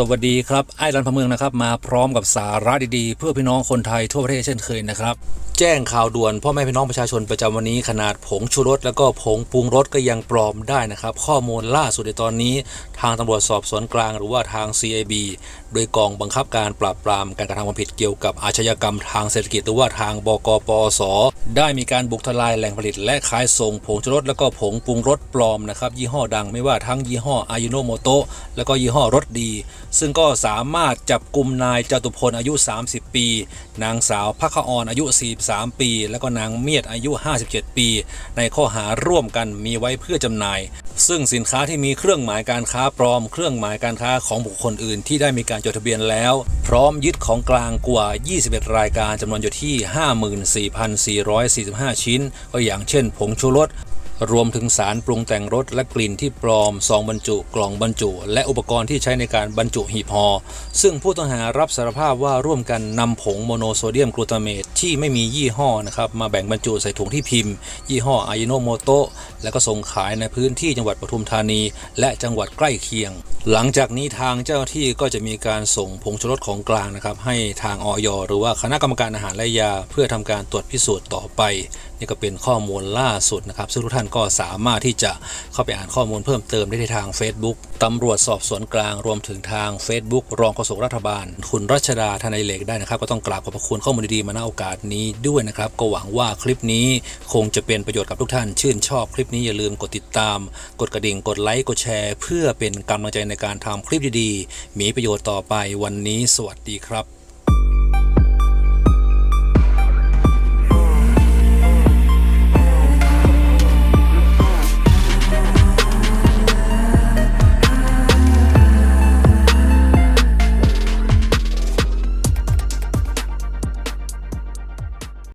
สวัสดีครับ ไอ้รันพะเมืองนะครับ มาพร้อมกับสาระดีๆ เพื่อพี่น้องคนไทยทั่วประเทศเช่นเคยนะครับ แจ้งข่าวด่วนพ่อแม่พี่น้องประชาชนประจำวันนี้ขนาดผงชูรสแล้วก็ผงปรุงรสก็ยังปลอมได้นะครับ ข้อมูลล่าสุดในตอนนี้ ทางตำรวจสอบสวนกลางหรือว่าทาง CIB โดยกองบังคับการปราบปรามการกระทำความผิดเกี่ยวกับอาชญากรรมทางเศรษฐกิจหรือว่าทางบกปอสได้มีการบุกทลายแหล่งผลิต และขายส่งผงชูรสแล้วก็ผงปรุงรสปลอมนะครับยี่ห้อดังไม่ว่าทั้งยี่ห้ออายุโนโมโตะแล้วก็ยี่ห้อรสดีซึ่งก็สามารถจับกลุ่มนายจตุพลอายุ 30 ปี นางสาวพักออนอายุ 43 ปี แล้วก็นางเมียดอายุ 57 ปี ในข้อหาร่วมกันมีไว้เพื่อจำหน่าย ซึ่งสินค้าที่มีเครื่องหมายการค้าปลอม เครื่องหมายการค้าของบุคคลอื่นที่ได้มีการจดทะเบียนแล้ว พร้อมยึดของกลางกว่า 21 รายการจำนวนอยู่ที่ 54,445 ชิ้น ก็อย่างเช่น ผงชูรส รวมถึงสารปรุงแต่งรสและกลิ่นที่ปลอมซองบรรจุกล่องบรรจุ และอุปกรณ์ที่ใช้ในการบรรจุหีบห่อซึ่งผู้ต้องหารับสารภาพว่าร่วมกันนำผงโมโนโซเดียมกลูตาเมตที่ไม่มียี่ห้อนะครับมาแบ่งบรรจุใส่ถุงที่พิมพ์ ยี่ห้ออายโนโมโตะแล้วก็ส่งขายในพื้นที่จังหวัดปทุมธานี และจังหวัดใกล้เคียง หลังจากนี้ทางเจ้าที่ก็จะมีการส่งผงชูรสของกลางนะครับให้ทางออยหรือว่าคณะกรรมการอาหารและยา เพื่อทำการตรวจพิสูจน์ต่อไป นี่ก็เป็นข้อมูลล่าสุดนะครับซึ่งทุกท่านก็สามารถที่จะเข้าไปอ่านข้อมูลเพิ่มเติมได้ที่ทาง Facebook ตำรวจสอบสวนกลางรวมถึงทาง Facebook รองโฆษกรัฐบาล คุณรัชดาธนายเหล็กได้นะครับ ก็ต้องกราบขอบพระคุณข้อมูลดีๆมาณโอกาสนี้ด้วยนะครับ ก็หวังว่าคลิปนี้คงจะเป็นประโยชน์กับทุกท่าน ชื่นชอบคลิปนี้อย่าลืมกดติดตาม กดกระดิ่งกดไลค์กดแชร์ เพื่อเป็นกำลังใจในการทำคลิปดีๆ มีประโยชน์ต่อไปวันนี้ สวัสดีครับ